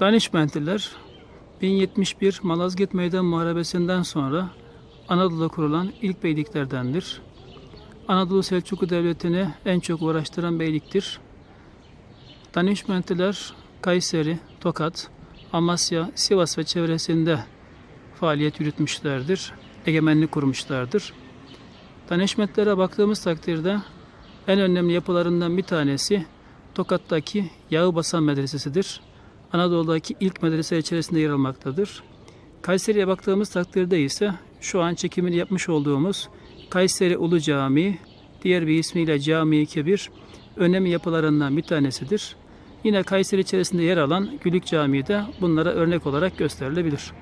Danişmentliler 1071 Malazgirt Meydan Muharebesi'nden sonra Anadolu'da kurulan ilk beyliklerdendir. Anadolu Selçuklu Devleti'ni en çok uğraştıran beyliktir. Danişmentliler Kayseri, Tokat, Amasya, Sivas ve çevresinde faaliyet yürütmüşlerdir. Egemenlik kurmuşlardır. Danişmentlere baktığımız takdirde en önemli yapılarından bir tanesi Tokat'taki Yağıbasan Medresesi'dir. Anadolu'daki ilk medrese içerisinde yer almaktadır. Kayseri'ye baktığımız takdirde ise şu an çekimini yapmış olduğumuz Kayseri Ulu Camii, diğer bir ismiyle Cami-i Kebir, önemli yapılarından bir tanesidir. Yine Kayseri içerisinde yer alan Gülük Camii de bunlara örnek olarak gösterilebilir.